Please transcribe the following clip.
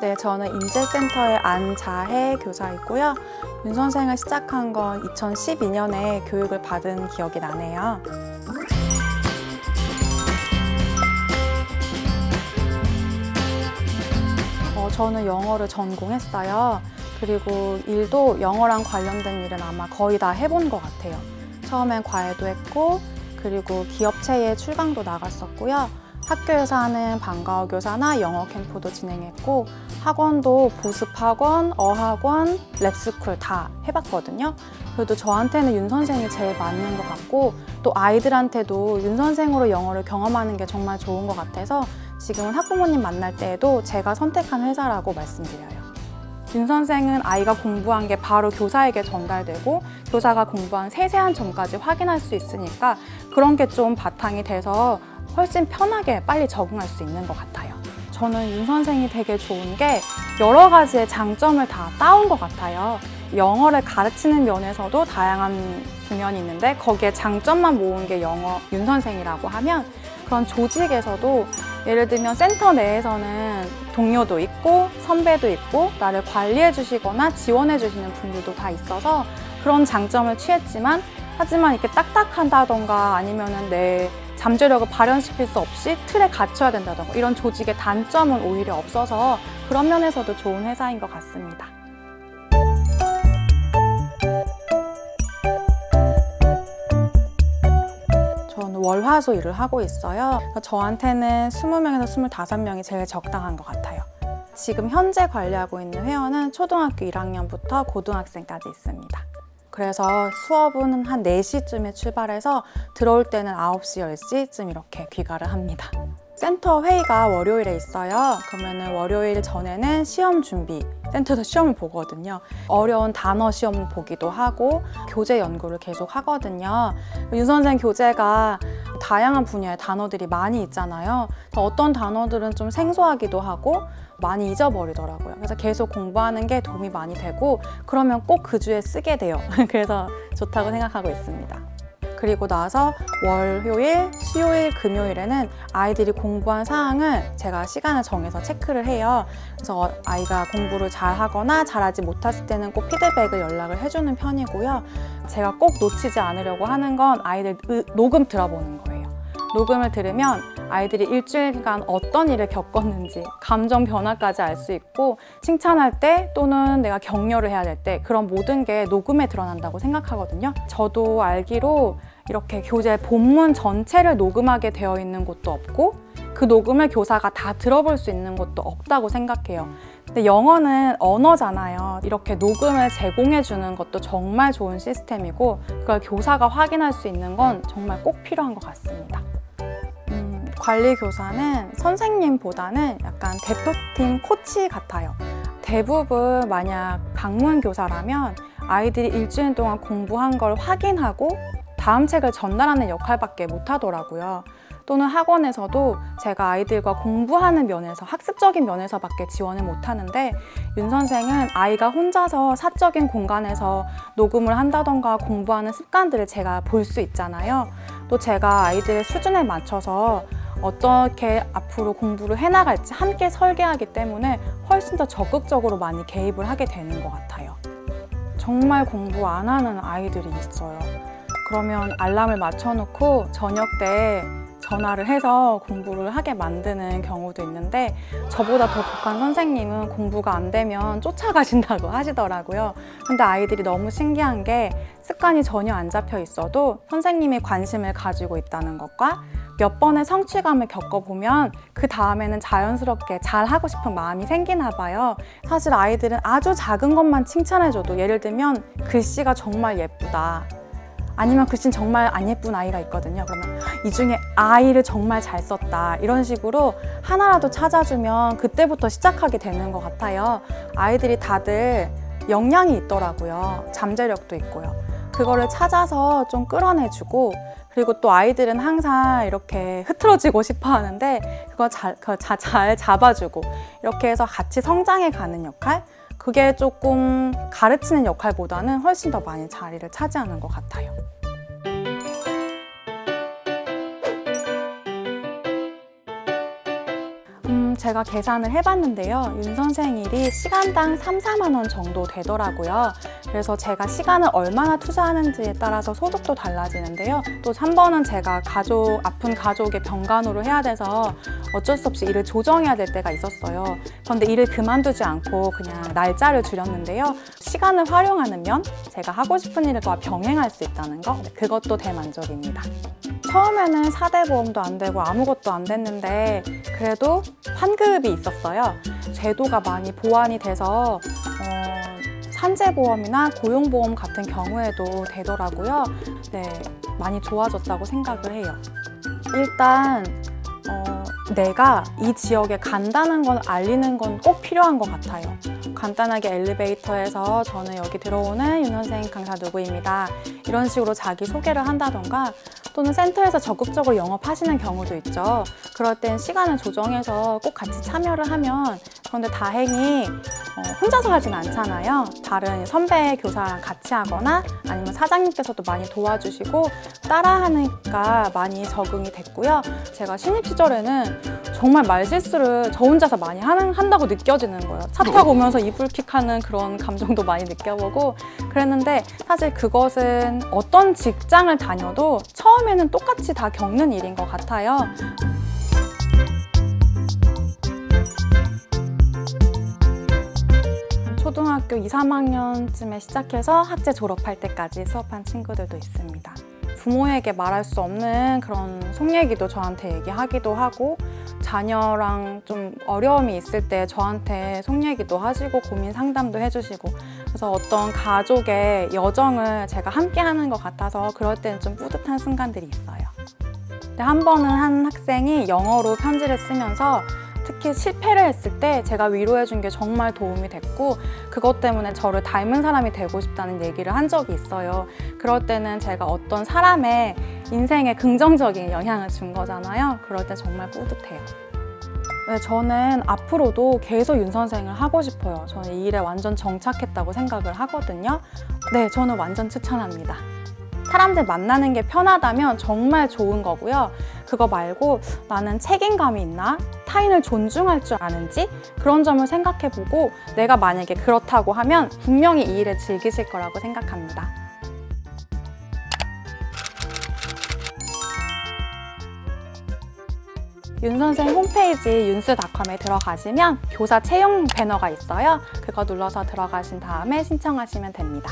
네, 저는 인재센터의 안자혜 교사이고요. 윤 선생을 시작한 건 2012년에 교육을 받은 기억이 나네요. 어, 저는 영어를 전공했어요. 그리고 일도 영어랑 관련된 일은 아마 거의 다 해본 것 같아요. 처음엔 과외도 했고, 그리고 기업체에 출강도 나갔었고요. 학교에서 하는 방과후 교사나 영어 캠프도 진행했고, 학원도 보습학원, 어학원, 랩스쿨 다 해봤거든요. 그래도 저한테는 윤 선생이 제일 맞는 것 같고, 또 아이들한테도 윤 선생으로 영어를 경험하는 게 정말 좋은 것 같아서 지금은 학부모님 만날 때에도 제가 선택한 회사라고 말씀드려요. 윤 선생은 아이가 공부한 게 바로 교사에게 전달되고 교사가 공부한 세세한 점까지 확인할 수 있으니까 그런 게 좀 바탕이 돼서 훨씬 편하게 빨리 적응할 수 있는 것 같아요. 저는 윤 선생이 되게 좋은 게 여러 가지의 장점을 다 따온 것 같아요. 영어를 가르치는 면에서도 다양한 부면이 있는데 거기에 장점만 모은 게 영어 윤 선생이라고 하면 그런 조직에서도 예를 들면 센터 내에서는 동료도 있고 선배도 있고 나를 관리해 주시거나 지원해 주시는 분들도 다 있어서 그런 장점을 취했지만 하지만 이렇게 딱딱한다던가 아니면은 내 잠재력을 발현시킬 수 없이 틀에 갇혀야 된다던가 이런 조직의 단점은 오히려 없어서 그런 면에서도 좋은 회사인 것 같습니다. 저는 월화수 일을 하고 있어요. 저한테는 20명에서 25명이 제일 적당한 것 같아요. 지금 현재 관리하고 있는 회원은 초등학교 1학년부터 고등학생까지 있습니다. 그래서 수업은 한 4시쯤에 출발해서 들어올 때는 9시, 10시쯤 이렇게 귀가를 합니다. 센터 회의가 월요일에 있어요. 그러면은 월요일 전에는 시험 준비, 센터에서 시험을 보거든요. 어려운 단어 시험 보기도 하고 교재 연구를 계속 하거든요. 윤 선생 교재가 다양한 분야의 단어들이 많이 있잖아요. 어떤 단어들은 좀 생소하기도 하고 많이 잊어버리더라고요. 그래서 계속 공부하는 게 도움이 많이 되고 그러면 꼭 그 주에 쓰게 돼요. 그래서 좋다고 생각하고 있습니다. 그리고 나서 월요일, 수요일, 금요일에는 아이들이 공부한 사항을 제가 시간을 정해서 체크를 해요. 그래서 아이가 공부를 잘 하거나 잘하지 못했을 때는 꼭 피드백을 연락을 해주는 편이고요. 제가 꼭 놓치지 않으려고 하는 건 아이들 으- 녹음 들어보는 거예요. 녹음을 들으면 아이들이 일주일간 어떤 일을 겪었는지 감정 변화까지 알 수 있고 칭찬할 때 또는 내가 격려를 해야 될 때 그런 모든 게 녹음에 드러난다고 생각하거든요. 저도 알기로 이렇게 교재 본문 전체를 녹음하게 되어 있는 곳도 없고 그 녹음을 교사가 다 들어볼 수 있는 곳도 없다고 생각해요. 근데 영어는 언어잖아요. 이렇게 녹음을 제공해 주는 것도 정말 좋은 시스템이고 그걸 교사가 확인할 수 있는 건 정말 꼭 필요한 것 같습니다. 음, 관리 교사는 선생님보다는 약간 대표팀 코치 같아요. 대부분 만약 방문 교사라면 아이들이 일주일 동안 공부한 걸 확인하고 다음 책을 전달하는 역할밖에 못 하더라고요. 또는 학원에서도 제가 아이들과 공부하는 면에서 학습적인 면에서밖에 지원을 못 하는데 윤 선생은 아이가 혼자서 사적인 공간에서 녹음을 한다던가 공부하는 습관들을 제가 볼 수 있잖아요. 또 제가 아이들의 수준에 맞춰서 어떻게 앞으로 공부를 해나갈지 함께 설계하기 때문에 훨씬 더 적극적으로 많이 개입을 하게 되는 것 같아요. 정말 공부 안 하는 아이들이 있어요. 그러면 알람을 맞춰놓고 저녁 때 전화를 해서 공부를 하게 만드는 경우도 있는데 저보다 더 독한 선생님은 공부가 안 되면 쫓아가신다고 하시더라고요. 근데 아이들이 너무 신기한 게 습관이 전혀 안 잡혀 있어도 선생님이 관심을 가지고 있다는 것과 몇 번의 성취감을 겪어보면 그 다음에는 자연스럽게 잘 하고 싶은 마음이 생기나 봐요. 사실 아이들은 아주 작은 것만 칭찬해줘도 예를 들면 글씨가 정말 예쁘다. 아니면 글씨는 정말 안 예쁜 아이가 있거든요. 그러면 이 중에 아이를 정말 잘 썼다. 이런 식으로 하나라도 찾아주면 그때부터 시작하게 되는 것 같아요. 아이들이 다들 역량이 있더라고요. 잠재력도 있고요. 그거를 찾아서 좀 끌어내주고 그리고 또 아이들은 항상 이렇게 흐트러지고 싶어 하는데 그거 잘, 그거 자- 잘 잡아주고 이렇게 해서 같이 성장해 가는 역할? 그게 조금 가르치는 역할보다는 훨씬 더 많이 자리를 차지하는 것 같아요. 음, 제가 계산을 해봤는데요. 윤 선생 일이 시간당 3, 4만 원 정도 되더라고요. 그래서 제가 시간을 얼마나 투자하는지에 따라서 소득도 달라지는데요. 또 한 번은 제가 가족, 아픈 가족의 병간호를 해야 돼서 어쩔 수 없이 일을 조정해야 될 때가 있었어요. 그런데 일을 그만두지 않고 그냥 날짜를 줄였는데요. 시간을 활용하는 면, 제가 하고 싶은 일과 병행할 수 있다는 거, 네, 그것도 대만족입니다. 처음에는 4대 보험도 안 되고 아무것도 안 됐는데 그래도 환급이 있었어요. 제도가 많이 보완이 돼서 어, 산재보험이나 고용보험 같은 경우에도 되더라고요. 네, 많이 좋아졌다고 생각을 해요. 일단 어, 내가 이 지역에 간다는 걸 알리는 건 꼭 필요한 것 같아요. 간단하게 엘리베이터에서 저는 여기 들어오는 윤 선생 강사 누구입니다. 이런 식으로 자기 소개를 한다던가 또는 센터에서 적극적으로 영업하시는 경우도 있죠. 그럴 땐 시간을 조정해서 꼭 같이 참여를 하면 그런데 다행히 어, 혼자서 하진 않잖아요. 다른 선배 교사랑 같이 하거나 아니면 사장님께서도 많이 도와주시고 따라하니까 많이 적응이 됐고요. 제가 신입 시절에는 정말 말실수를 저 혼자서 많이 하는, 한다고 느껴지는 거예요. 차 타고 오면서 이불킥하는 그런 감정도 많이 느껴보고 그랬는데 사실 그것은 어떤 직장을 다녀도 처음에는 똑같이 다 겪는 일인 것 같아요. 초등학교 2, 3학년쯤에 시작해서 학제 졸업할 때까지 수업한 친구들도 있습니다. 부모에게 말할 수 없는 그런 속 얘기도 저한테 얘기하기도 하고 자녀랑 좀 어려움이 있을 때 저한테 속 얘기도 하시고 고민 상담도 해주시고 그래서 어떤 가족의 여정을 제가 함께 하는 것 같아서 그럴 때는 좀 뿌듯한 순간들이 있어요. 근데 한 번은 한 학생이 영어로 편지를 쓰면서 특히 실패를 했을 때 제가 위로해 준 게 정말 도움이 됐고 그것 때문에 저를 닮은 사람이 되고 싶다는 얘기를 한 적이 있어요. 그럴 때는 제가 어떤 사람의 인생에 긍정적인 영향을 준 거잖아요. 그럴 때 정말 뿌듯해요. 네, 저는 앞으로도 계속 윤 선생을 하고 싶어요. 저는 이 일에 완전 정착했다고 생각을 하거든요. 네, 저는 완전 추천합니다. 사람들 만나는 게 편하다면 정말 좋은 거고요. 그거 말고 나는 책임감이 있나? 타인을 존중할 줄 아는지? 그런 점을 생각해 보고 내가 만약에 그렇다고 하면 분명히 이 일을 즐기실 거라고 생각합니다. 윤 선생 홈페이지 윤스닷컴에 들어가시면 교사 채용 배너가 있어요. 그거 눌러서 들어가신 다음에 신청하시면 됩니다.